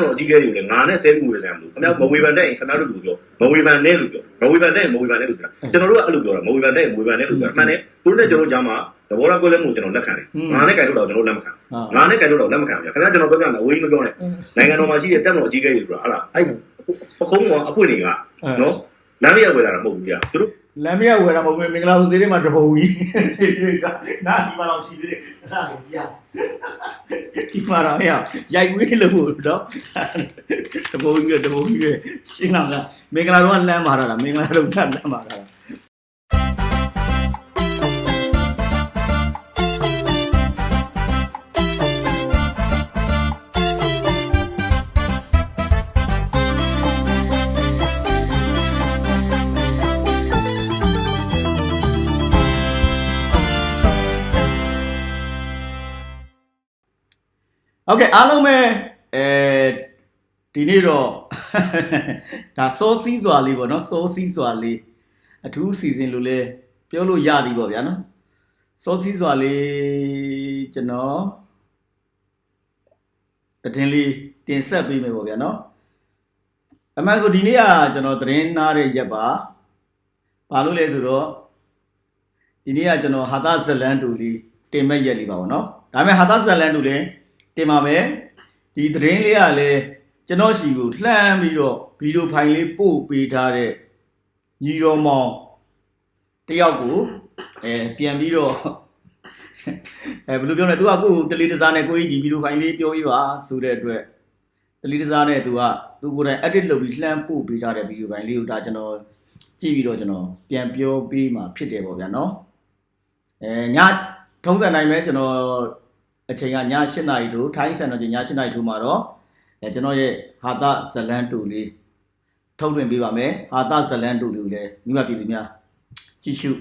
တော့အကြီးကဲတွေလည်းငါနဲ့ဆဲမှုတွေလည်းမလို့ခင်ဗျာမဝေဖန်တဲ့ခင်ဗျားတို့လူပြောမဝေဖန်နဲ့လို့ပြောမဝေဖန်တဲ့မဝေဖန်တဲ့လို့ပြောကျွန်တော်တို့ကအဲ့လိုပြောတာမဝေဖန်တဲ့မဝေဖန်တဲ့လို့ပြောအမှန်နဲ့သူတို့နဲ့ကျွန်တော်ကြားမှာသဘောထားကွဲလဲမှုကျွန်တော်လက်ခံတယ်ငါနဲ့ကြိုက်လို့တော့ကျွန်တော်လက်မခံဟာငါနဲ့ကြိုက်လို့တော့လက်မခံဘူးခင်ဗျာကျွန်တော်ပြောပြမယ်အဝေးမပြောနဲ့နိုင်ငံတော်မှာရှိတဲ့တက်မတော်အကြီးကဲတွေဆိုတာဟာလားအဲ့ပခုံးကအပွင့်တွေကနော်လမ်းမရောက်ဝယ်လာတာမဟုတ်ဘူးကြာသူတို့ လမ်းမရဝယ်တာမဟုတ်ဘူးမင်္ဂလာဦးဈေးထဲမှာတပုံကြီးကနာဒီမှာတော့ရှိသေးတယ်အဲ့ဒါကိုပြဒီမှာတော့ဟဲ့ရိုက်ကွေးလို့တော့တပုံကြီးကတပုံကြီးကရှင်းလာကမင်္ဂလာတော့လမ်းမာတာလားမင်္ဂလာတော့လမ်းမာတာ ဟုတ်ကဲ့အားလုံးပဲအဲဒီနေ့တော့ဒါစောစီးစွာလေးပေါ့နော်စောစီးစွာလေးအထူးစီစဉ်လို့လဲပြောလို့ရသည်ပေါ့ဗျာနော်စောစီးစွာလေးကျွန်တော်တည်လေးတင်ဆက်ပေးမယ်ပေါ့ဗျာနော်အမှန်ဆိုဒီနေ့ကကျွန်တော်သတင်းနားတဲ့ရက်ပါဘာလို့လဲဆိုတော့ဒီနေ့ကကျွန်တော်ဟာသဇလန်တူလေးတင်မဲ့ရက်လေးပါပေါ့နော်ဒါပေမဲ့ဟာသဇလန်တူလည်း တင်ပါမယ်ဒီသတင်းလေးကလည်းကျွန်တော်ရှိကိုလှမ်းပြီးတော့ဗီဒီယိုဖိုင်လေးပို့ပေးထားတဲ့ညီတော်မောင်တယောက်ကိုအဲပြန်ပြီးတော့အဲဘယ်လိုပြောလဲ तू ကကိုယ်တလီတစားနဲ့ကိုကြီးဒီဗီဒီယိုဖိုင်လေးပြောပြပါဆိုတဲ့အတွက်တလီတစားနဲ့ तू ကသူကိုယ်တိုင် edit လုပ်ပြီးလှမ်းပို့ပေးထားတဲ့ဗီဒီယိုဖိုင်လေးကိုဒါကျွန်တော်ကြည့်ပြီးတော့ကျွန်တော်ပြန်ပြောပေးမှာဖြစ်တယ်ပေါ့ဗျာနော်အဲညထုံးစံတိုင်းပဲကျွန်တော် အချိန်ကည8နာရီထိုးထိုင်းစံတော်ချိန်ည8နာရီထိုးမှာတော့အဲကျွန်တော်ရဲ့ဟာသဇလန်တူလေးထုတ်လွှင့်ပေးပါမယ်ဟာသဇလန်တူလေးကိုလည်းမိမပြည်သူများကြည့်ရှု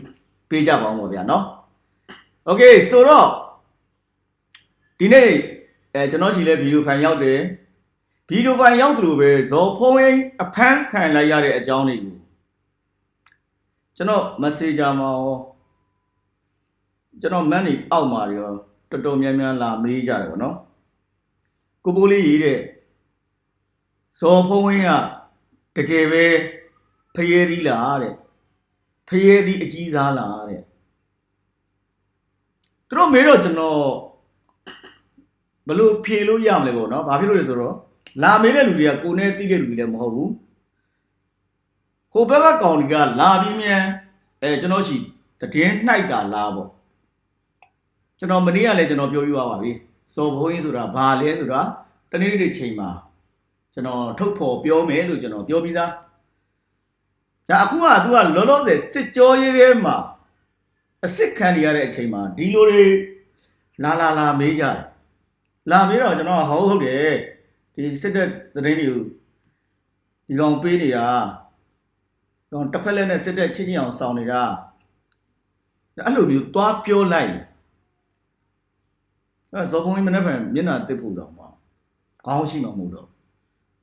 ပေးကြပါဦးပါဗျာနော်โอเคဆိုတော့ဒီနေ့အဲကျွန်တော်ရှိလဲဗီဒီယိုဖိုင်ရောက်တယ်ဗီဒီယိုဖိုင်ရောက်သလိုပဲဇော်ဖုံးရင်းအဖမ်းခံလိုက်ရတဲ့အကြောင်းတွေကိုကျွန်တော် messenger မှာရောကျွန်တော် man နေအောက်မှာရော တော်တော်များများလာမေးကြတယ်ဗောနော်ကိုပိုးလေးရေးတဲ့ဇော်ဖုံးဝင်းကတကယ်ပဲဖယဲသီးလားတဲ့ဖယဲသီးအကြီးစားလားတဲ့သူတို့မေးတော့ကျွန်တော်ဘလို့ဖြေလို့ရမလဲဗောနော်ဘာဖြစ်လို့လဲဆိုတော့လာမေးတဲ့လူတွေကကိုနဲ့တိတဲ့လူတွေလည်းမဟုတ်ဘူးဟိုဘက်ကကောင်တွေကလာပြီးမြန်အဲကျွန်တော်ရှိတည်င်းနှိုက်တာလားဗော ကျွန်တော်မနေ့ကလည်းကျွန်တော်ပြောပြသွားပါပြီစော်ဘုံကြီးဆိုတာဘာလဲဆိုတာတနေ့နေ့ချိန်မှာကျွန်တော်ထုတ်ဖော်ပြောမယ်လို့ကျွန်တော်ပြောပြီးသားဒါအခုက तू ကလောလောဆယ်စစ်ကြောရေးထဲမှာအစ်စ်ခံနေရတဲ့အချိန်မှာဒီလိုတွေလာလာလာမေးကြတယ်လာမေးတော့ကျွန်တော်ဟုတ်ဟုတ်တယ်ဒီစစ်တဲ့သတင်းတွေကိုဒီကောင်ပေးနေတာတော့တစ်ဖက်လက်နဲ့စစ်တဲ့ချင်းချင်းအောင်စောင်းနေတာအဲ့လိုမျိုးသွားပြောလိုက် အဲဇော်ဘုံကြီးမနေ့ကမျက်နှာတစ်ဖို့တော့မဟုတ်ခေါင်းရှိမှာမဟုတ်တော့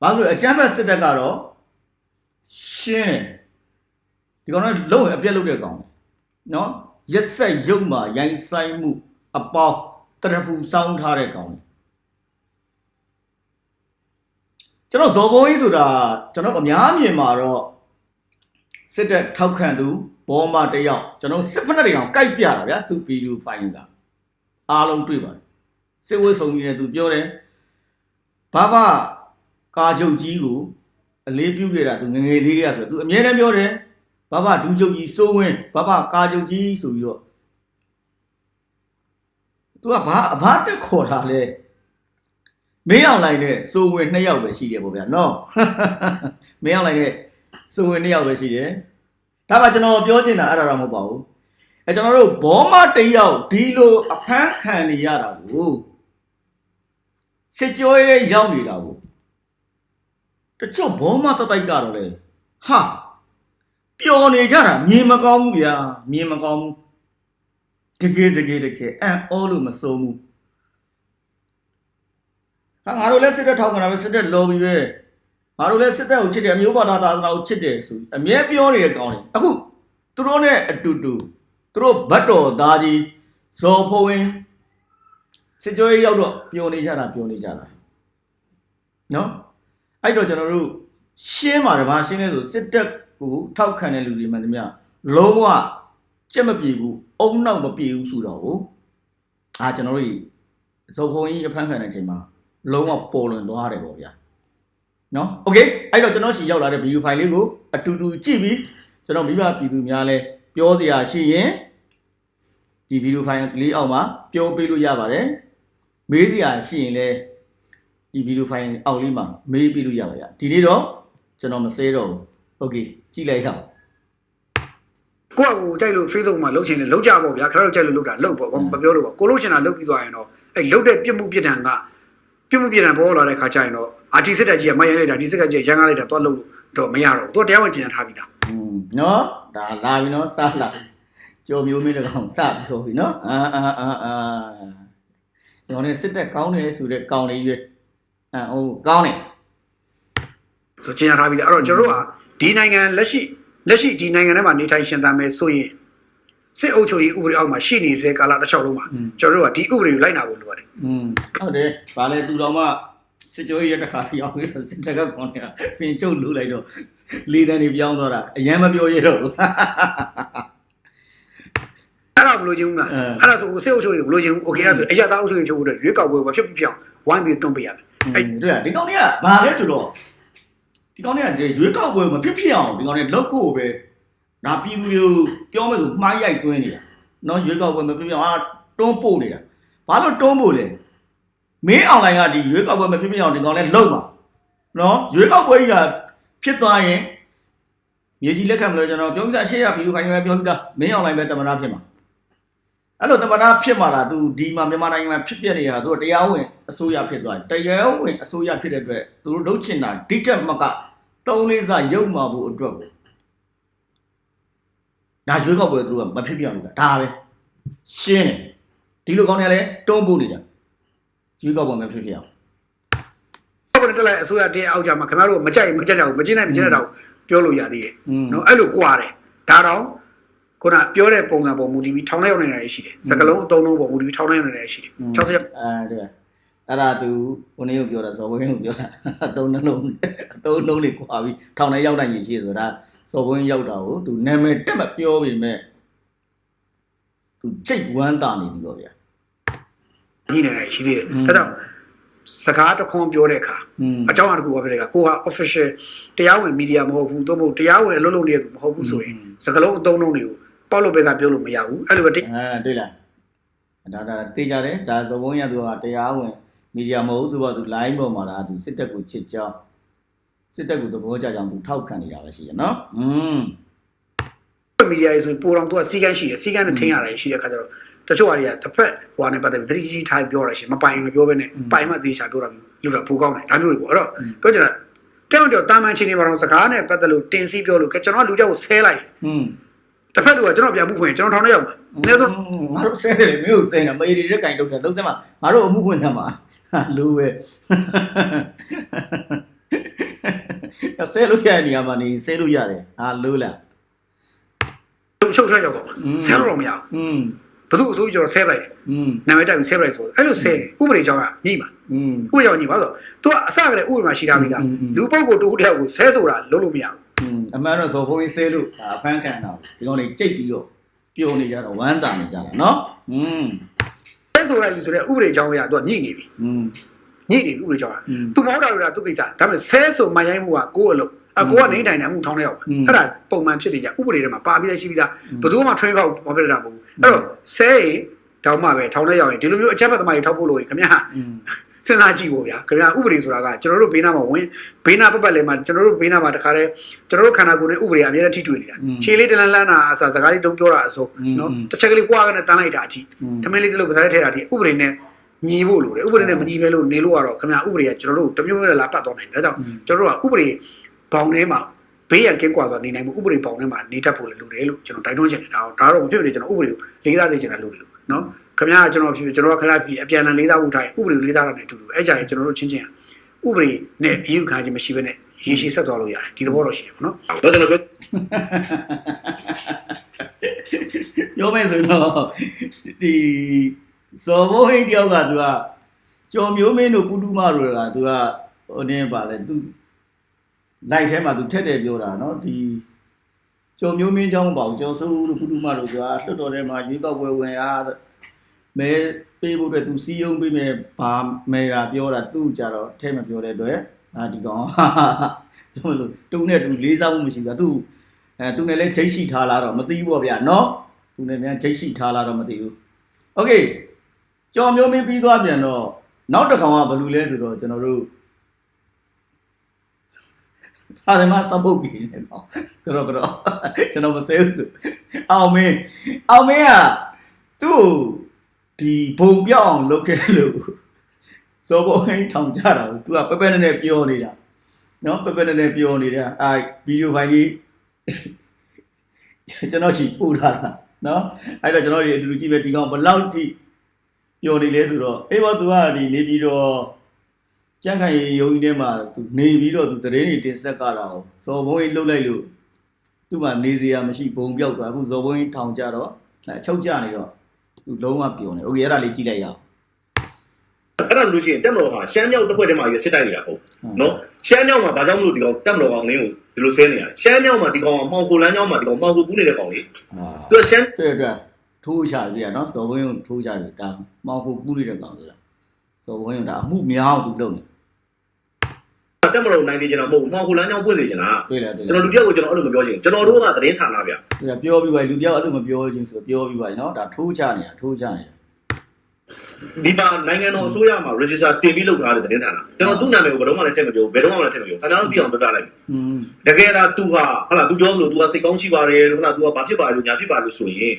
ဘာလို့လဲအကြမ်းဖက်စစ်တပ်ကတော့ရှင်းတယ်ဒီကောင်ကလုံးဝအပြက်လုပ်တဲ့ကောင်နော်ရက်ဆက်ရုပ်မှာရိုင်းဆိုင်မှု အပေါင်းတရဖူစောင်းထားတဲ့ကောင်ကျွန်တော်ဇော်ဘုံကြီးဆိုတာကျွန်တော်အများမြင်မှာတော့စစ်တပ်ထောက်ခံသူဘောမတယောက်ကျွန်တော်စစ်ဖက်နဲ့တောင်ကြိုက်ပြတာဗျာသူဗီဒီယိုဖိုင်ကအားလုံးတွေ့ပါတယ် စစ်ဝဲဆောင်ကြီးနဲ့သူပြောတယ်ဘာဘကာချုပ်ကြီးကိုအလေးပြုခဲ့တာသူငငယ်လေးတွေကဆိုတော့သူအမြဲတမ်းပြောတယ်ဘာဘဒူးချုပ်ကြီးစိုးဝင်းဘာဘကာချုပ်ကြီးဆိုပြီးတော့သူကဘာအဘာတက်ခေါ်တာလဲမင်းအောင်လိုက်နဲ့စိုးဝင်းနှစ်ယောက်ပဲရှိတယ်ပေါ့ဗျာနော်မင်းအောင်လိုက်နဲ့စိုးဝင်းနှစ်ယောက်ပဲရှိတယ်ဒါကကျွန်တော်ပြောချင်တာအဲ့ဒါတော့မဟုတ်ပါဘူးအဲကျွန်တော်တို့ဘောမတယောက်ဒီလိုအဖမ်းခံနေရတာကို စစ်ကြောရဲရောက်နေတာကိုတချို့ဘောမတတိုက်ကတော့လေဟာပျော်နေကြတာမြင်မကောင်းဘူးဗျာမြင်မကောင်းဘူးတကယ်တကယ်တကယ်အံ့ဩလို့မစိုးဘူးဟာငါတို့လည်းစစ်တပ်ထောက်ခံတာပဲစစ်တပ်လော်ပြီးပဲငါတို့လည်းစစ်တပ်ကိုချစ်တယ်အမျိုးဘာသာသာသနာကိုချစ်တယ်ဆိုပြီးအမြဲပြောနေတဲ့ကောင်းတယ်အခုသူတို့နဲ့အတူတူသူတို့ဘတ်တော်သားကြီးဇော်ဖုံးဝင်း စစ်ကြောရေးရောက်တော့ပျော်နေကြတာပျော်နေကြတာနော် အဲ့တော့ကျွန်တော်တို့ရှင်းပါတယ်ဘာရှင်းလဲဆိုစစ်တပ်ကိုထောက်ခံတဲ့လူတွေမှန်သမျှလုံးဝကြက်မပြေဘူးအုံနောက်မပြေဘူးဆိုတော့ကိုအာကျွန်တော်တို့ဇုံခုံကြီးအဖမ်းခံတဲ့အချိန်မှာလုံးဝပေါ်လွင်သွားတယ်ပေါ့ဗျာနော်โอเคအဲ့တော့ကျွန်တော်ရှီရောက်လာတဲ့ video file လေးကိုအတူတူကြည့်ပြီးကျွန်တော်မိဘပြည်သူများလဲပြောစရာရှိရင်ဒီ video file လေးအောက်မှာပြောပေးလို့ရပါတယ် မေးစရာရှိရင်လဲဒီ video file အောက်လေးမှာမေးပေးလို့ရပါဗျာဒီနေ့တော့ကျွန်တော်မစဲတော့ဘူးโอเคကြည့်လိုက်ရအောင် ကိုယ့်အကူကြိုက်လို့ Facebook မှာလှုပ်ချင်တယ်လှုပ်ကြပေါ့ဗျာခင်ဗျားတို့ကြိုက်လို့လှုပ်တာလှုပ်ပေါ့မပြောလို့ပေါ့ကိုလှုပ်ချင်တာလှုပ်ပြီးသွားရင်တော့အဲ့လှုပ်တဲ့ပြစ်မှုပြစ်ဒဏ်ကပြစ်မှုပြစ်ဒဏ်ပေါ်လာတဲ့ခါကျရင်တော့အာတီစစ်တပ်ကြီးကမရိုင်းလိုက်တာဒီစစ်တပ်ကြီးကရန်ကားလိုက်တာတော့လှုပ်လို့တော့မရတော့ဘူးသူတရားဝင်ကျင်ထားပြီးသား อืมเนาะဒါလာပြီเนาะစလာပြီကြော်မျိုးမင်းတကောင်စပြောပြီเนาะအာအာအာ ရောင်းနေစစ်တက်ကောင်းတယ်ဆိုတဲ့ကောင်လေးရွေးအဲဟုတ်ကောင်းတယ်ဆိုကျင်ရထားပြီးတယ်အဲ့တော့ကျွန်တော်တို့ကဒီနိုင်ငံလက်ရှိလက်ရှိဒီနိုင်ငံထဲမှာနေထိုင်ရှင်သန်မယ်ဆိုရင်စစ်အုပ်ချုပ်ရေးဥပဒေအောက်မှာရှိနေစေကာလတစ်ချောင်းလုံးမှာကျွန်တော်တို့ကဒီဥပဒေကိုလိုက်နာဖို့လိုရတယ်။อืมဟုတ်တယ်။ဘာလဲတူတော်မှစစ်ကြောရေးရတခါပြောင်းပြီးတော့စစ်တက်ကကောင်းနေတာဖင်ချုပ်လူလိုက်တော့လေးတန်းနေပြောင်းသွားတာအရင်မပြောရတော့ဘူး။ အဲ့ဒါမလို့ချင်းဘူးလား အဲ အဲ့ဒါဆိုစစ်အုပ်ချုပ်ရေးမလို့ချင်းဘူးโอเคအဲ့ဒါဆိုအရသာအုပ်ချုပ်ရေးဖြစ်ဖို့အတွက်ရွေးကောက်ပွဲမဖြစ်ဖြစ်အောင်ဝိုင်းပြီးတွန်းပေးရမယ် အဲ့တွေ့ရဒီကောင်เนี่ยဗာလဲဆိုတော့ဒီကောင်เนี่ยရွေးကောက်ပွဲမဖြစ်ဖြစ်အောင်ဒီကောင်เนี่ยလောက်ဖို့ပဲဒါပြည်သူတွေကိုပြောမယ်ဆိုမှားရိုက်သွင်းနေတာနော်ရွေးကောက်ပွဲမဖြစ်ဖြစ်အောင်အာတွန်းပို့နေတာဘာလို့တွန်းပို့လဲမင်းအွန်လိုင်းကဒီရွေးကောက်ပွဲမဖြစ်ဖြစ်အောင်ဒီကောင်เนี่ยလုံပါနော်ရွေးကောက်ပွဲကြီးကဖြစ်သွားရင်မြေကြီးလက်ခံမလို့ကျွန်တော်ပြောပြအရှိရပြည်သူခိုင်ခိုင်ပြောပြတာမင်းအွန်လိုင်းပဲတမနာဖြစ်မှာ အဲ့လိုတမနာဖြစ်မှာလား तू ဒီမှာမြန်မာနိုင်ငံမှာဖြစ်ပြနေတာ तू တရားဝင်အစိုးရဖြစ်သွားတယ်တရားဝင်အစိုးရဖြစ်တဲ့အတွက်သူတို့လုပ်ချင်တာဒီကက်မကတုံးလေးစားရုပ်မှာဖို့အတွက်ကိုဒါရွေးကောက်ပွဲသူတို့ကမဖြစ်ပြဘူးလားဒါပဲရှင်းတယ်ဒီလိုကောင်းတယ်လဲတွန်းပို့နေကြရွေးကောက်ပွဲမဖြစ်ဖြစ်အောင် ဘယ်နဲ့တက်လိုက်အစိုးရတရားအောက်ကြမှာခင်ဗျားတို့မကြိုက်မကြက်ကြဘူးမကြည့်နိုင်မကြည့်နိုင်တော့ပြောလို့ရသေးတယ် อืม နော်အဲ့လိုကြွားတယ်ဒါတော့ ခုနပြောတဲ့ပုံစံပုံမူတည်ပြီးထောင်းလိုက်ရောက်နေတာရှိတယ်စကလုံးအသုံးလုံးပုံမူတည်ပြီးထောင်းလိုက်ရောက်နေတာရှိတယ်60အဲတူအဲ့ဒါသူဟိုနေ့ကိုပြောတာဇော်ဘွင်းကိုပြောတာအသုံးနှလုံးအသုံးနှလုံးတွေခွာပြီးထောင်းလိုက်ရောက်နိုင်ရည်ရှိတယ်ဆိုတာဇော်ဘွင်းရောက်တာကိုသူနာမည်တက်မပြောပေမဲ့သူချိတ်ဝမ်းတာနေပြီတော့ဗျာညနေတာရှိသေးတယ်အဲ့တော့စကားတခွန်းပြောတဲ့အခါအကြောင်းအရာတစ်ခုပြောတဲ့အခါကိုက official တရားဝင် media မဟုတ်ဘူးသို့မဟုတ်တရားဝင်အလုပ်လုပ်နေတဲ့သူမဟုတ်ဘူးဆိုရင်စကလုံးအသုံးလုံးတွေကို ပေါက်လို့ပဲသာပြောလို့မရဘူးအဲ့လိုပဲတိတ် အဲတွေ့လားဒါဒါတေးကြတယ်ဒါဇော်ဘွင်းရသူကတရားဝင်မီဒီယာမဟုတ်သူကသူ line ပေါ်မှာဒါသူစစ်တပ်ကိုချစ်ကြောင်းစစ်တပ်ကိုသဘောကျကြောင်းသူထောက်ခံနေတာပဲရှိတယ်နော်อืม မီဒီယာရေးဆိုရင်ပိုတော်သူကစီကန်းရှိတယ်စီကန်းနဲ့ထိန်းရတယ်ရှိတဲ့အခါကျတော့တချို့ဟာတွေကတစ်ဖက်ဟိုကနေပတ်သက်ပြီးသတိကြီးထားပြောရရှိမပိုင်မပြောဘဲနဲ့ပိုင်မှသေချာပြောတာမျိုးလို့တော့ပိုကောင်းတယ်ဒါမျိုးတွေပေါ့အဲ့တော့ပြောချင်တာတောင်းတောင်းတာမန်ချင်းနေမှာတော့စကားနဲ့ပတ်သက်လို့တင်စီပြောလို့ကကျွန်တော်ကလူကြောက်ကိုဆဲလိုက် อืม တစ်ဖက်လူကကျွန်တော်ပြန်မှုခွင့်ကျွန်တော်ထောင်ထဲရောက်မှာအနည်းဆုံးငါတို့ဆဲတယ်မင်းတို့ဆဲနေတာမေရီရက်ကင်တော့တယ်လုံးစမ်းမှာငါတို့အမှုခွင့်ဆမ်းမှာလူပဲဆဲလို့ရတဲ့နေရာမှာနေဆဲလို့ရတယ်ဟာလို့လားချုပ်ထွက်ရောက်ပါဆဲလို့တော့မရဘူးဘသူအစိုးရကျွန်တော်ဆဲလိုက်တယ်နာမည်တိုက်ပြီးဆဲလိုက်ဆိုအဲ့လိုဆဲဥပဒေကြောင့်ကညိပါဥပဒေကြောင့်ညိပါဆိုတော့ तू ကအစကတည်းဥပဒေမှာရှိထားပြီးသားလူပုဂ္ဂိုလ်တူတယောက်ကိုဆဲဆိုတာလုံးလို့မရဘူး အမှန်တော့ဇော်ဘုံကြီးဆဲလို့ဒါအဖမ်းခံတာဒီကောင်တွေကြိတ်ပြီးတော့ပြုံနေကြတော့ဝမ်းတာနေကြတာเนาะอืม ဆဲဆိုလိုက်ပြီဆိုတော့ဥပဒေကြောင်းကသူကညှိနေပြီ อืม ညှိနေပြီဥပဒေကြောင်းက อืม သူမဟုတ်တာလို့သူကိစ္စဒါပေမဲ့ဆဲဆိုမရိုင်းမှုကကိုယ့်အလုပ်အကိုကနေတိုင်းတယ်အမှုထောင်းထဲရောက် อืม အဲ့ဒါပုံမှန်ဖြစ်နေကြဥပဒေထဲမှာပါပြီးသားရှိပြီးသား อืม ဘယ်သူမှ train ပေါက်မဖြစ်တာမဟုတ်ဘူးအဲ့တော့ဆဲရင်တောင်းမှပဲထောင်းထဲရောက်ရင်ဒီလိုမျိုးအချက်ပတ်သမားတွေထောက်ဖို့လို့ရင်ခင်ဗျာ อืม စဉ်းစားကြည့်ဖို့ဗျာခင်ဗျာဥပဒေဆိုတာကကျွန်တော်တို့ဘေးနားမှာဝင်ဘေးနားပတ်ပတ်လဲမှာကျွန်တော်တို့ဘေးနားမှာတခါတည်းကျွန်တော်တို့ခန္ဓာကိုယ်နဲ့ဥပဒေအများနဲ့ထိတွေ့နေတာခြေလေးတလန်းလန်းတာအစားစကားလေးတုံးပြောတာအစိုးနော်တစ်ချက်ကလေးကွာကနေတန်းလိုက်တာအထိอืมထမင်းလေးတစ်လုံးပစားလေးထည့်တာအထိဥပဒေနဲ့ညီဖို့လိုတယ်ဥပဒေနဲ့မညီပဲလို့နေလို့ကတော့ခင်ဗျာဥပဒေကကျွန်တော်တို့တမျိုးမျိုးနဲ့လာပတ်သွားနိုင်တယ်ဒါကြောင့်ကျွန်တော်တို့ကဥပဒေဘောင်ထဲမှာဘေးရန်ကင်းကွာဆိုတာနေနိုင်မှုဥပဒေဘောင်ထဲမှာနေတတ်ဖို့လည်းလိုတယ်လို့ကျွန်တော်တိုက်တွန်းချင်တယ်ဒါတော့ဒါတော့မဖြစ်ဖြစ်ကျွန်တော်ဥပဒေကိုလေးစားစေချင်တယ်လို့လို့နော် ခင်ဗျားကကျွန်တော်ဖြစ်ဖြစ်ကျွန်တော်ကခဏဖြစ်အပြန်အလှန်လေးစားဖို့ထားရင်ဥပဒေကိုလေးစားတာနဲ့အတူတူအဲ့ကြရင်ကျွန်တော်တို့ချင်းချင်းဥပဒေနဲ့အယူခံခြင်းမရှိဘဲနဲ့ရေရှည်ဆက်သွားလို့ရတယ်ဒီသဘောတော့ရှိတယ်ပေါ့နော် တော့ကျွန်တော်ပြော ပြောမယ်ဆိုရင်တော့ဒီဇော်ဘိုးဟိတ်တယောက်ကသူကကျော်မျိုးမင်းတို့ပုတုမတို့ကသူကဟိုနင်းပါလေသူ လိုက်ထဲမှာသူထက်တယ်ပြောတာနော်ဒီကျော်မျိုးမင်းเจ้าမပေါ့ကျော်စိုးလို့ကုတုမလို့ပြောလွတ်တော်ထဲမှာရွေးကောက်ပွဲဝင်အား မဲပေးဖို့အတွက်သူစီယုံပေးမယ်ဘာမဲတာပြောတာသူ့ကြတော့ထဲမပြောတဲ့အတွက်အာဒီကောင်ပြောလို့တူနဲ့တူလေးစားမှုမရှိဘူးသူအဲသူနဲ့လည်းချိတ်ရှိထားလာတော့မသိဘူးပေါ့ဗျာနော်သူနဲ့မြန်ချိတ်ရှိထားလာတော့မသိဘူးโอเคကျော်မျိုးမင်းပြီးသွားပြန်တော့နောက်တစ်ကောင်ကဘယ်လိုလဲဆိုတော့ကျွန်တော်တို့ အားတယ်မစပုတ်ကြီးနေတော့ကတော့ကတော့ကျွန်တော်မဆဲဘူးဆိုအောင်မင်းအောင်မင်းကသူ့ကို ဒီဘုံပြောင်းအောင်လုပ်ခဲ့လို့စောဘောဟင်းထောင်ကြတာကို तू ကပက်ပက်နဲ့နဲ့ပြောနေတာနော်ပက်ပက်နဲ့နဲ့ပြောနေတာအဲဗီဒီယိုဖိုင်ကြီးကျွန်တော်ရှိပို့ထားတာနော်အဲ့တော့ကျွန်တော်ဒီအတူတူကြည့်ပဲဒီကောင်ဘယ်လောက်ထိပြောနေလဲဆိုတော့အေးဘော तू ကဒီနေပြီးတော့ကြန့်ခိုင်ရုံကြီးထဲမှာသူနေပြီးတော့သူတရင်နေတင်ဆက်ကြတာကိုဇော်ဘုံကြီးလှုပ်လိုက်လို့သူ့မှာနေစရာမရှိဘုံပြောက်သွားအခုဇော်ဘုံကြီးထောင်ကြတော့အချုပ်ကြနေတော့ သူလုံးဝပျော်နေโอเคအဲ့ဒါလေးကြည့်လိုက်ရအောင် အဲ့ဒါဆိုလို့ရှိရင်တက်မတော်ဟာရှမ်းမြောက်တစ်ဖွဲ့တည်းမှာရစစ်တိုက်နေတာဟုတ်နော်ရှမ်းမြောက်မှာဘာကြောင့်မလို့ဒီကောင်တက်မတော်ကောင်လင်းကိုဒီလိုဆဲနေရလဲရှမ်းမြောက်မှာဒီကောင်ကမှောင်ခိုလမ်းကြောင်းမှာဒီကောင်မှောင်ခိုကူးနေတဲ့ကောင်လေ အာ သူကရှမ်း တဲ့အတွက်ထိုးချပြီကနော်ဇော်ဘုံကြီးကိုထိုးချပြီဒါမောင်ကိုပူးနေတဲ့ကောင်ဆိုတာဇော်ဘုံကြီးကဒါအမှုများအောင်သူလုပ်နေ တက်မလို့နိုင်သေးချင်တာမဟုတ်ဘူးမှောင်ခုလမ်းကြောင်းပွင့်စေချင်တာတွေ့လားတွေ့ကျွန်လားတော်လူတစ်ယောက်ကိုကျွန်တော်အဲ့လိုမပြောချင်ဘူးကျွန်တော်တို့ကသတင်းဌာနဗျတွေ့လားပြောပြီးပါပြီလူတယောက်အဲ့လိုမပြောချင်းဆိုပြောပြီးပါပြီနော်ဒါထိုးချနေတာထိုးချနေတာ ဒီမှာနိုင်ငံတော်အစိုးရမှာ register တင်ပြီးလုပ်ထားတဲ့သတင်းဌာနကျွန်တော်သူ့နာမည်ကိုဘယ်တော့မှလည်းထည့်မပြောဘူးဘယ်တော့မှလည်းထည့်မပြောဘူးဌာနတော်သိအောင်ပြောပြလိုက် อืม တကယ်လား तू ဟာဟလာ तू ပြောမလို့ तू ဟာစိတ်ကောင်းရှိပါတယ်လို့ဟလာ तू ဟာဘာဖြစ်ပါလို့ညာဖြစ်ပါလို့ဆိုရင်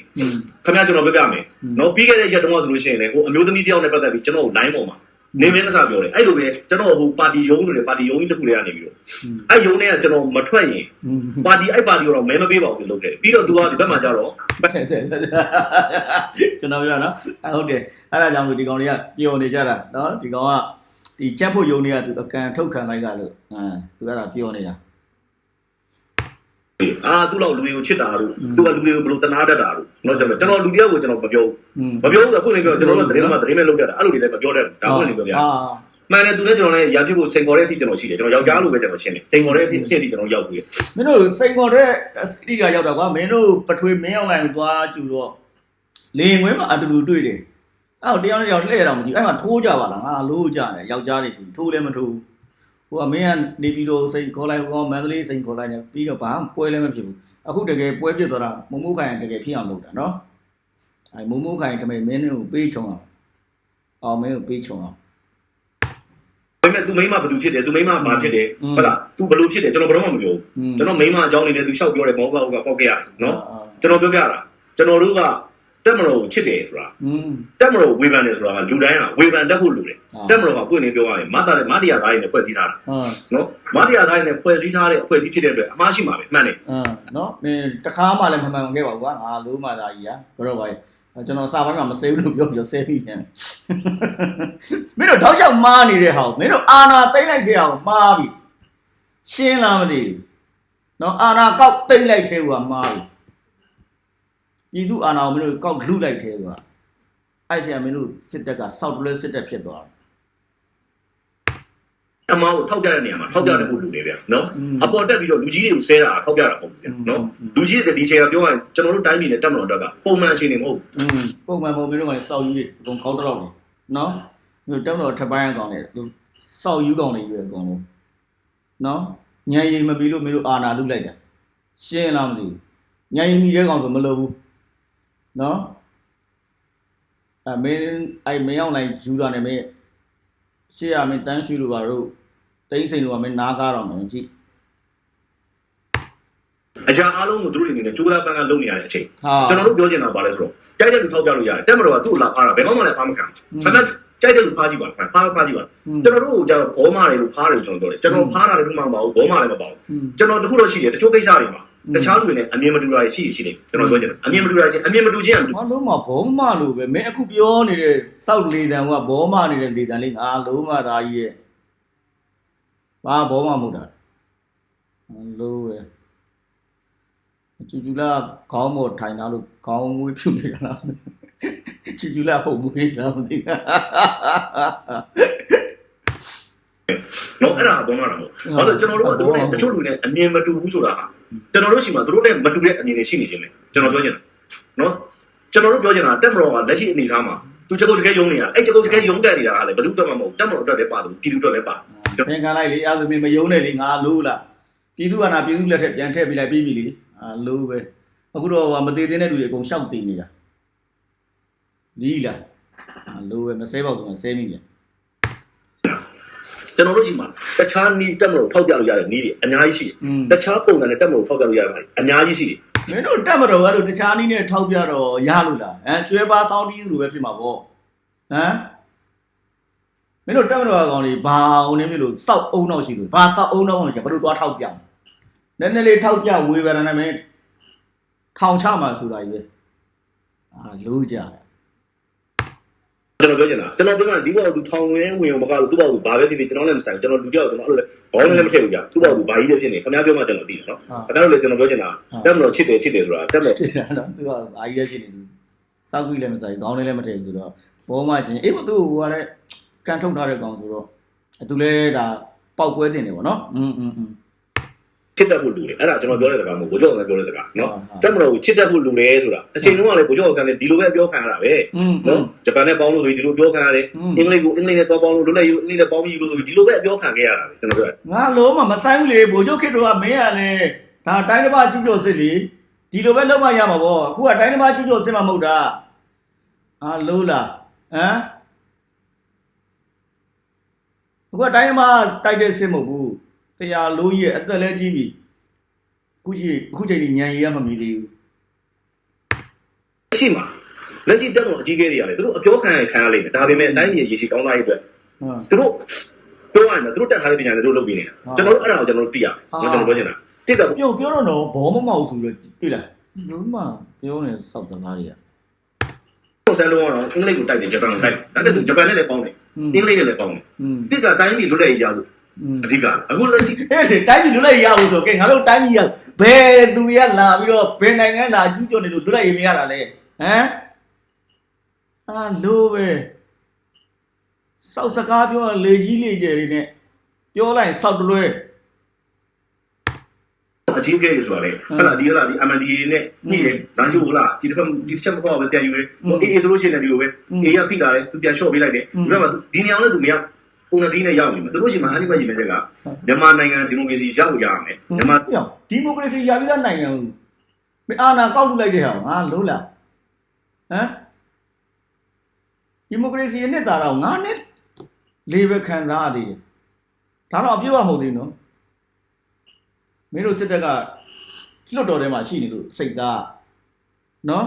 ခင်ဗျာကျွန်တော်ပြောပြမယ်နော်ပြီးခဲ့တဲ့ရက်တုန်းကဆိုလို့ရှိရင်လည်းဟိုအမျိုးသမီးတစ်ယောက်နဲ့ပတ်သက်ပြီးကျွန်တော်ကို line ပေါ်မှာ နေမင်းကစားပြောတယ်အဲ့လိုပဲကျွန်တော်ဟိုပါတီယုံလို့လေပါတီယုံကြီးတစ်ခုလေးကနေပြီးတော့အဲ့ယုံနဲ့ကကျွန်တော်မထွက်ရင် อืม ပါတီအဲ့ပါတီတော့မဲမပေးပါဘူးလို့လုပ်ခဲ့တယ်ပြီးတော့ तू ကဒီဘက်မှာကျတော့ တဲ့တဲ့ကျွန်တော်ပြောနော်အဲဟုတ်တယ်အဲ့ဒါကြောင့်မို့ဒီကောင်တွေကပျော်နေကြတာနော်ဒီကောင်ကဒီချက်ဖို့ယုံတွေကသူအကန်ထုတ်ခံလိုက်တာလို့အဲသူကအဲ့ဒါပျော်နေတာ အာသူ့လောက်လူတွေကိုချစ်တာတို့သူကလူတွေကိုဘယ်လိုတနာတတ်တာတို့တော့ကျွန်တော်ကျွန်တော်လူတယောက်ကိုကျွန်တော်မပြောဘူးမပြောဘူးဆိုတော့ခုနေပြောကျွန်တော်ကသတင်းမှသတင်းမဲ့လုပ်ရတာအဲ့လိုတွေလည်းမပြောတတ်ဘူးဒါမှမဟုတ်ပြောပြမှန်တယ်သူလည်းကျွန်တော်လည်းရာပြစ်ဖို့စိန်ခေါ်တဲ့အထိကျွန်တော်ရှိတယ်ကျွန်တော်ယောက်ျားလိုပဲကျွန်တော်ရှင်းတယ်စိန်ခေါ်တဲ့အထိအဆင့်အထိကျွန်တော်ရောက်ပြီမင်းတို့စိန်ခေါ်တဲ့အထိကရောက်တာကွာမင်းတို့ပထွေမင်းအောင်လိုင်ကိုသွားကြည့်တော့လေငွေမှာအတူတူတွေ့တယ်အော်တရားနဲ့တရားလှည့်ရအောင်မကြည့်အဲ့မှာထိုးကြပါလားငါလို့ကြတယ်ယောက်ျားတွေထိုးလည်းမထိုးဘူး ဟိုအမေကနေပြည်တော်စိန်ခေါ်လိုက်ဟိုကောင်မန္တလေးစိန်ခေါ်လိုက်နေပြီးတော့ဘာမှပွဲလည်းမဖြစ်ဘူးအခုတကယ်ပွဲဖြစ်သွားတာမမိုးခိုင်တကယ်ဖြစ်အောင်လုပ်တာနော်အဲမမိုးခိုင်တမိန်မင်းကိုပေးချုံအောင်အောင်မင်းကိုပေးချုံအောင်ဒါပေမဲ့ तू မိမဘာလို့ဖြစ်တယ် तू မိမဘာဖြစ်တယ်ဟုတ်လား तू ဘလို့ဖြစ်တယ်ကျွန်တော်ဘယ်တော့မှမပြောဘူးကျွန်တော်မိမအကြောင်းနေတယ် तू ရှောက်ပြောတယ်မောဘကပေါက်ခဲ့ရတယ်နော်ကျွန်တော်ပြောပြတာကျွန်တော်တို့က တက်မတော်ကိုချစ်တယ်ဆိုတာတက်မတော်ဝေဖန်တယ်ဆိုတာကလူတိုင်းကဝေဖန်တက်ဖို့လူတယ်တက်မတော်ကပွင့်နေပြောရရင်မတာမတရားသားတွေနဲ့ဖွဲ့စည်းထားတာနော်မတရားသားတွေနဲ့ဖွဲ့စည်းထားတဲ့အဖွဲ့အစည်းဖြစ်တဲ့အတွက်အမှားရှိမှာပဲမှန်တယ်နော်မင်းတခါမှလည်းမမှန်ခဲ့ပါဘူးကွာငါလိုးမှသာကြီးอ่ะဘရောပါကျွန်တော်စာပိုင်းမှာမစေဘူးလို့ပြောပြီးဆဲပြီးတယ်မင်းတို့တောက်လျှောက်မားနေတဲ့ဟောင်းမင်းတို့အာနာတိမ့်လိုက်တဲ့ဟောင်းမားပြီရှင်းလားမသိဘူးနော်အာနာကောက်တိမ့်လိုက်တဲ့ဟောင်းမားပြီ ပြည်သူအာဏာကိုမင်းတို့ကောက်လူလိုက်တယ်ဆိုတာအဲ့ထက်ကမင်းတို့စစ်တပ်ကစောက်တလွဲစစ်တပ်ဖြစ်သွားတယ်တမောင်းထောက်ပြတဲ့နေရာမှာထောက်ပြတဲ့ပုံလူတွေဗျာနော်အပေါ်တက်ပြီးတော့လူကြီးတွေကိုဆဲတာထောက်ပြတာပုံလူဗျာနော်လူကြီးတွေဒီချိန်ကပြောရရင်ကျွန်တော်တို့တိုင်းပြည်နဲ့တက်မတော်တက်ကပုံမှန်အခြေအနေမဟုတ်ဘူးပုံမှန်ပုံမင်းတို့ကလည်းစောက်ယူတွေအကုန်ကောက်တော့တယ်နော်တို့တက်မတော်ထပ်ပိုင်းကောင်တယ်သူစောက်ယူကောင်တွေယူရအကုန်လုံးနော်ညံရီမပြီးလို့မင်းတို့အာနာလုလိုက်တာရှင်းလားမသိဘူးညံရီမိတဲ့ကောင်ဆိုမလုပ်ဘူး နော်အမင်းအဲ့မင်းအောင်လိုက်ယူတာနဲ့မင်းရှေ့ရမင်းတန်းရှူလို့ပါတော့တိမ့်စိန်လို့ပါမင်းနားကားတော့မင်းကြည့်အရာအားလုံးကိုသူတို့အနေနဲ့ကြိုးစားပန်းကလုပ်နေရတဲ့အချိန်ဟာကျွန်တော်တို့ပြောချင်တာပါလဲဆိုတော့ကြိုက်တဲ့လူထောက်ပြလို့ရတယ်တက်မတော်ကသူ့ကိုလာဖားတာဘယ်ကောမှလည်းဖားမခံဘူးခဏကြိုက်တဲ့လူဖားကြည့်ပါဖားဖားကြည့်ပါကျွန်တော်တို့ကကျတော့ဘောမာတွေလို့ဖားတယ်ကျွန်တော်ပြောတယ်ကျွန်တော်ဖားတာလည်းမှမပါဘူးဘောမာလည်းမပါဘူးอืมကျွန်တော်တခုတော့ရှိတယ်တချို့ကိစ္စတွေမှာ တခြားလူတွေနဲ့အမြင်မတူတာရှိရှိတယ်ကျွန်တော်ပြောချင်တယ်အမြင်မတူတာချင်းအမြင်မတူချင်းအမတူဘာလို့မဘောမလို့ပဲမင်းအခုပြောနေတဲ့စောက်လေတံကဘောမနေတဲ့လေတံလေးငါလုံးမသားကြီးရဲ့ဘာဘောမမဟုတ်တာလို့ပဲကျူကျူလာခေါင်းပေါ်ထိုင်လာလို့ခေါင်းမွေးဖြူနေကြလားကျူကျူလာဟုတ်မွေးလားမသိဘူး နော်အဲ့ဒါကသုံးရတာမဟုတ်ဘာလို့ကျွန်တော်တို့ကတို့နဲ့တချို့လူနဲ့အမြင်မတူဘူးဆိုတာဟာကျွန်တော်တို့ရှိမှတို့နဲ့မတူတဲ့အမြင်တွေရှိနေခြင်းလေကျွန်တော်ပြောချင်တာနော်ကျွန်တော်တို့ပြောချင်တာတက်မတော်ကလက်ရှိအနေအထားမှာသူချက်ကုန်တကယ်ယုံနေတာအဲ့ချက်ကုန်တကယ်ယုံတက်နေတာကလည်းဘယ်သူတက်မှမဟုတ်တက်မတော်အတွက်လည်းပါတယ်ပြည်သူအတွက်လည်းပါဘင်ကန်လိုက်လေအဲ့ဒါဆိုမယုံနဲ့လေငါလို့လားပြည်သူကနာပြည်သူလက်ထက်ပြန်ထည့်ပေးလိုက်ပြီးပြီလေအာလို့ပဲအခုတော့မသေးသေးတဲ့လူတွေအကုန်ရှောက်တည်နေတာဒီလားအာလို့ပဲမဆဲပေါ့ဆိုရင်ဆဲမိပြန် ကျွန်တော်တို့ရှိမှတခြားနီးတက်မတော်ထောက်ပြလို့ရတဲ့နီးတွေအများကြီးရှိတယ်อืมတခြားပုံစံနဲ့တက်မလို့ထောက်ပြလို့ရတာအများကြီးရှိတယ်မင်းတို့တက်မတော်ကတော့တခြားနည်းနဲ့ထောက်ပြတော့ရလို့လားဟမ်ကျွဲပါစောင်းတီးလိုပဲဖြစ်မှာပေါ့ဟမ်မင်းတို့တက်မတော်ကောင်လေးဘာအောင်နေမလို့စောက်အုံတော့ရှိလို့ဘာစောက်အုံတော့မရှိဘယ်လိုသွားထောက်ပြနည်းနည်းလေးထောက်ပြဝေဖန်နေမယ်ထောင်ချမှာဆိုတာကြီးပဲအာလို့ကြတယ် ကျွန်တော်ပြောချင်တာကျွန်တော်ပြောမှဒီဘောကသူထောင်ဝင်ဝင်မကလို့သူ့ဘောကဘာပဲဖြစ်ဖြစ်ကျွန်တော်လည်းမဆိုင်ကျွန်တော်လူကြောက်ကျွန်တော်အဲ့လိုဘောင်းလည်းမထည့်ဘူးကြာသူ့ဘောကဘာကြီးပဲဖြစ်နေခင်ဗျားပြောမှကျွန်တော်သိတယ်နော်ခင်ဗျားတို့လည်းကျွန်တော်ပြောချင်တာတက်မလို့ချစ်တယ်ချစ်တယ်ဆိုတာတက်မလို့ ဖြစ်တာနော်သူကအာကြီးလည်းရှိနေသူစောက်ကြီးလည်းမဆိုင်ခေါင်းလည်းလည်းမထည့်ဘူးဆိုတော့ဘောမချင်းအေးဘသူ့ဟိုကလည်းကန်ထုတ်ထားတဲ့ကောင်ဆိုတော့သူလည်းဒါပေါက်ကွဲတင်တယ်ပေါ့နော်อืมอืมอืม ချစ်တတ်ဖို့လူတယ်အဲ့ဒါကျွန်တော်ပြောတဲ့စကားမဟုတ်ဘူးဘိုးကျော်ကပြောတဲ့စကားနော်တက်မလို့ချစ်တတ်ဖို့လူတယ်ဆိုတာအချိန်လုံးကလည်းဘိုးကျော်ဆန်းလည်းဒီလိုပဲပြောခံရတာပဲอืมနော်ဂျပန်နဲ့ပေါင်းလို့ဆိုဒီလိုပြောခံရတယ်အင်္ဂလိပ်ကိုအင်္ဂလိပ်နဲ့ပေါင်းလို့လွတ်လပ်ရေးအင်္ဂလိပ်နဲ့ပေါင်းပြီးလို့ဆိုဒီလိုပဲပြောခံခဲ့ရတာပဲကျွန်တော်ပြောငါလုံးမမဆိုင်ဘူးလေဘိုလ်ချုပ်ခေတ်တော့ကမင်းရလေဒါတိုင်းတစ်ပါးကျူးကျော်စစ်လေဒီလိုပဲလုပ်မှရမှာပေါ့အခုကတိုင်းတစ်ပါးကျူးကျော်စစ်မှမဟုတ်တာအာလို့လားဟမ်အခုကတိုင်းတစ်ပါးတိုက်တဲ့စစ်မဟုတ်ဘူး တရားလို့ရဲ့အသက်လည်းကြီးပြီခုကြီးခုချိန်ကြီးညံရည်ရမမီသေးဘူးရှိမှာလက်ရှိတက်တော်အကြီးကြီးတွေရတယ်သူတို့အကျော်ခံရခံရလိမ့်မယ်ဒါပေမဲ့အတိုင်းပြည်ရေရှိကောင်းသားရဲ့အတွက်သူတို့တို့ရမယ်သူတို့တက်ထားတဲ့ပညာတွေသူတို့လုပ်ပြီးနေတာကျွန်တော်တို့အဲ့ဒါကိုကျွန်တော်တို့သိရတယ်ကျွန်တော်တို့ပြောချင်တာတိတ်တော့ပြောပြောတော့တော့ဘောမမောက်ဆိုပြီးတွေ့လားလုံးမပြောနေစောက်စကားတွေကပုံစံလုံးကတော့အင်္ဂလိပ်ကိုတိုက်တယ်ဂျပန်ကိုတိုက်တယ်ဒါတဲ့သူဂျပန်နဲ့လည်းပေါင်းတယ်အင်္ဂလိပ်နဲ့လည်းပေါင်းတယ်တိတ်ကတိုင်းပြည်လွတ်လပ်ရေးရဖို့ အဓိကအခုလက်ရှိအဲ့ဒီတိုင်းပြည်လွတ်လပ်ရေးရဘူးဆိုကဲငါတို့တိုင်းပြည်ရဘယ်သူတွေကလာပြီးတော့ဘယ်နိုင်ငံလာကျူးကျော်နေလို့လွတ်လပ်ရေးမရတာလဲဟမ်အာလို့ပဲစောက်စကားပြောရင်လေကြီးလေကျယ်တွေနဲ့ပြောလိုက်ရင်စောက်တလွဲအကြီးကြီးဆိုတာလေဟဲ့လားဒီကလားဒီ MNDA နဲ့ညှိတယ်ဒါရှိဘူးလားဒီတစ်ဖက်ဒီတစ်ချက်မပေါ့ပဲပြန်ယူတယ်ဟိုအေးအေးဆိုလို့ရှိရင်လည်းဒီလိုပဲအေးရဖိတာလေသူပြန်လျှော့ပေးလိုက်တယ်ဒီဘက်မှာဒီနေအောင်လည်းသူမရ ပုံနဲ့ဒီနဲ့ရောက်နေမှာသူတို့ရှိမှအနိမ့်ရှိမဲ့ချက်ကမြန်မာနိုင်ငံဒီမိုကရေစီရောက်ရမယ်မြန်မာပြောဒီမိုကရေစီရပြီးသားနိုင်ငံကိုမင်းအာဏာကောက်လုပ်လိုက်တဲ့ဟာငါလို့လားဟမ်ဒီမိုကရေစီနဲ့တာတော့ငါနဲ့လေးပဲခံစားရသေးတယ်ဒါတော့အပြည့်အဝမဟုတ်သေးဘူးနော်မင်းတို့စစ်တပ်ကလွတ်တော်ထဲမှာရှိနေလို့စိတ်သားနော်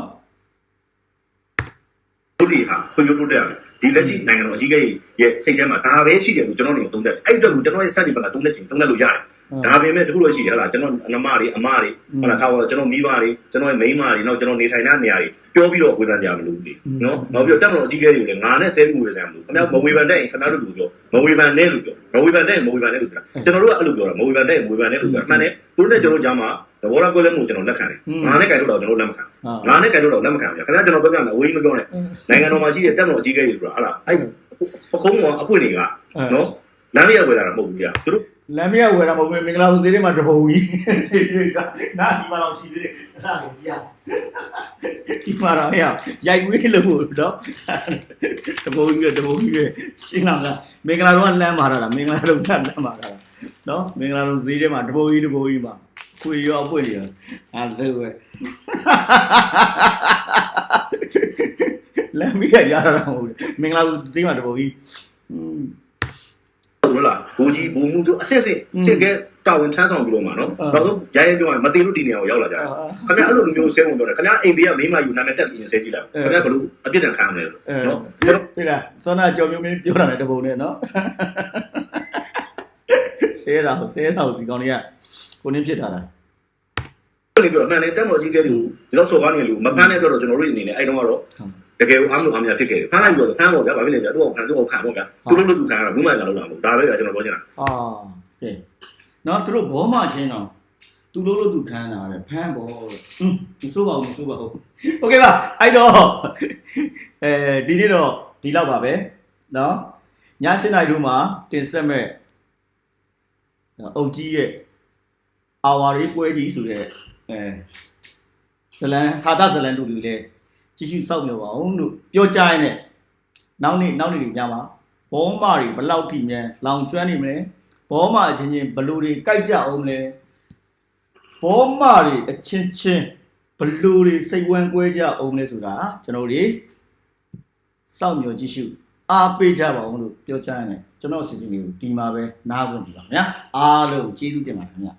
ဒုတိယဟာခွင့်ပြုတ်တက်ရမယ်ဒီလက်ရှိနိုင်ငံတော်အကြီးကြီးရဲ့စိတ်ထဲမှာဒါပဲရှိတယ်လို့ကျွန်တော်နေသုံးသက်အဲ့အတွက်ကိုကျွန်တော်ရဲ့စက်ဒီဘက်ကသုံးသက်ချင်သုံးသက်လို့ရတယ် ဒါပေမဲ့တခုလို့ရှိတယ်ဟလားကျွန်တော်အနမတွေအမတွေဟလာထားပါကျွန်တော်မိဘတွေကျွန်တော်ရဲ့မိန်းမတွေနောက်ကျွန်တော်နေထိုင်တဲ့နေရာတွေပြောပြီးတော့ဝေဖန်ကြမလို့လေနော်နောက်ပြီးတော့တက်မတော်အကြီးကြီးတွေလည်းငါနဲ့ဆဲပြီးဝေဖန်ကြမလို့ခင်ဗျာမဝေဖန်တဲ့ခင်ဗျားတို့လူပြောမဝေဖန်နဲ့လူပြောမဝေဖန်တဲ့မဝေဖန်တဲ့လူပြောကျွန်တော်တို့ကအဲ့လိုပြောတာမဝေဖန်တဲ့မဝေဖန်တဲ့လူပြောအမှန်နဲ့သူတို့နဲ့ကျွန်တော်ကြားမှာသဘောထားကွဲလဲမှုကျွန်တော်လက်ခံတယ်ငါနဲ့ကြိုက်လို့တော့ကျွန်တော်လက်မခံဟာငါနဲ့ကြိုက်လို့တော့လက်မခံဘူးခင်ဗျာကျွန်တော်ပြောပြမယ်အဝေးမပြောနဲ့နိုင်ငံတော်မှာရှိတဲ့တက်မတော်အကြီးကြီးတွေဆိုတာဟာလားအဲ့ပခုံးကအပွင့်တွေကနော်လမ်းမရဝယ်လာတာမဟုတ်ဘူးကြာသူတို့ လမ်းမရဝယ်တာမဟုတ်ဘူးမင်္ဂလာဦးဈေးထဲမှာတပုံကြီးကနာဒီမှာတော့ရှိသေးတယ်အဲ့ဒါကိုပြဒီမှာတော့ရရိုက်ကွေးလို့တော့တပုံကြီးကတပုံကြီးကရှင်းတော့ကမင်္ဂလာတော့လမ်းမာတာလားမင်္ဂလာတော့လမ်းမာတာလားနော်မင်္ဂလာတော့ဈေးထဲမှာတပုံကြီးတပုံကြီးမှာခွေရောအပွင့်တွေရောအဲ့လိုပဲလမ်းမရရတာမဟုတ်ဘူးမင်္ဂလာဦးဈေးမှာတပုံကြီးอืม ဟုတ်လားဘူကြီးဘူမှုတို့အစစ်စစ်စစ်ကဲတာဝန်ထမ်းဆောင်ပြီးတော့မှာနော်နောက်ဆုံးရိုင်းရင်ပြောရင်မသိလို့ဒီနေရာကိုရောက်လာကြတယ်ခင်ဗျာအဲ့လိုလူမျိုးဆဲဝင်တော့တယ်ခင်ဗျာအိမ်ဘေးကမိမယူနာနဲ့တက်ပြီးဆဲကြည့်လိုက်ခင်ဗျာဘလို့အပြစ်ဒဏ်ခံရမလဲနော်ကျွန်တော်ပြီလားစောနာကြောင်မျိုးမင်းပြောတာလည်းတပုံနဲ့နော်ဆဲတာဆဲတာဒီကောင်တွေကကိုနင်းဖြစ်တာလားနေပြောအမှန်နဲ့တက်မတော်အကြီးကြီးတွေကိုဒီတော့စော်ကားနေလူမဖမ်းတဲ့အတွက်တော့ကျွန်တော်တို့အနေနဲ့အဲ့တော့ကတော့ တကယ်အားမလို့အားမရဖြစ်ခဲ့တယ်ဖမ်းလိုက်ပြီးတော့ဖမ်းပေါ့ဗျာဘာဖြစ်လဲကြာသူ့ကိုဖမ်းသူ့ကိုခံပေါ့ဗျာသူတို့လူခံရတာဘူးမှန်တာလို့လားမဟုတ်ဒါပဲကျွန်တော်ပြောချင်တာ အာကဲနော်သူတို့ဘောမချင်းတော့သူလို့လို့သူခံတာတဲ့ဖမ်းပေါ့อืมမစိုးပါဘူးမစိုးပါဘူးโอเคပါအဲ့တော့အဲဒီနေ့တော့ဒီလောက်ပါပဲနော်ည7:00နာရီတို့မှာတင်ဆက်မဲ့ အုတ်ကြီးရဲ့အာဝါရီပွဲကြီးဆိုတဲ့အဲဇလန်ဟာတာဇလန်တို့လူလည်း ကြည့်ရှုစောင့်မျှော်ပါအောင်လို့ပြောကြရင်လည်းနောက်နေ့နောက်နေ့တွေညမှာဘောမတွေဘယ်လောက်ထိမြန်လောင်ကျွမ်းနေမလဲဘောမအချင်းချင်းဘလူတွေကြိုက်ကြအောင်မလဲဘောမတွေအချင်းချင်းဘလူတွေစိတ်ဝမ်းကွဲကြအောင်လဲဆိုတာကျွန်တော်တို့စောင့်မျှော်ကြည့်ရှုအားပေးကြပါအောင်လို့ပြောချင်တယ်ကျွန်တော်စီစဉ်လေးကိုဒီမှာပဲနားဝင်ပြီပါခင်ဗျာအားလုံးကျေးဇူးတင်ပါတယ်ခင်ဗျာ